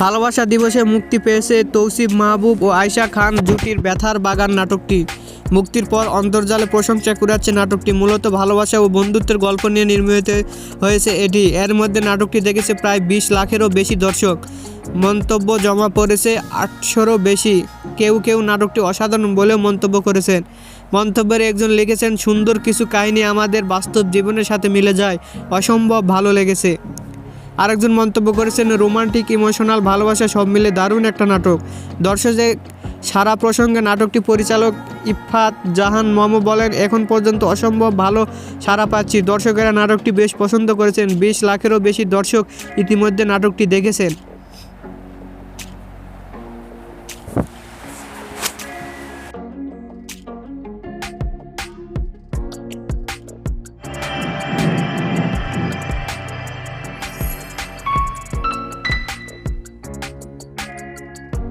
ভালোবাসা দিবসে মুক্তি পেয়েছে তৌসিফ মাহবুব ও আয়শা খান জুটির ব্যথার বাগান নাটকটি। মুক্তির পর অন্তর্জালে প্রশংসা কুড়াচ্ছে নাটকটি। মূলত ভালোবাসা ও বন্ধুত্বের গল্প নিয়ে নির্মিত হয়েছে এটি। এর মধ্যে নাটকটি দেখেছে প্রায় বিশ লাখেরও বেশি দর্শক। মন্তব্য জমা পড়েছে আটশোরও বেশি। কেউ কেউ নাটকটি অসাধারণ বলেও মন্তব্য করেছেন। মন্তব্যের একজন লিখেছেন, সুন্দর কিছু কাহিনী আমাদের বাস্তব জীবনের সাথে মিলে যায়। অসম্ভব ভালো লেগেছে। আরেকজন মন্তব্য করেছেন, রোমান্টিক, ইমোশনাল ভালোবাসা সব মিলে দারুণ একটা নাটক। দর্শকদের সারা প্রসঙ্গে নাটকটি পরিচালক ইফাত জাহান মম বলেন, এখন পর্যন্ত অসম্ভব ভালো সারা পাচ্ছি। দর্শকেরা নাটকটি বেশ পছন্দ করেছেন, বিশ লাখেরও বেশি দর্শক ইতিমধ্যে নাটকটি দেখেছেন।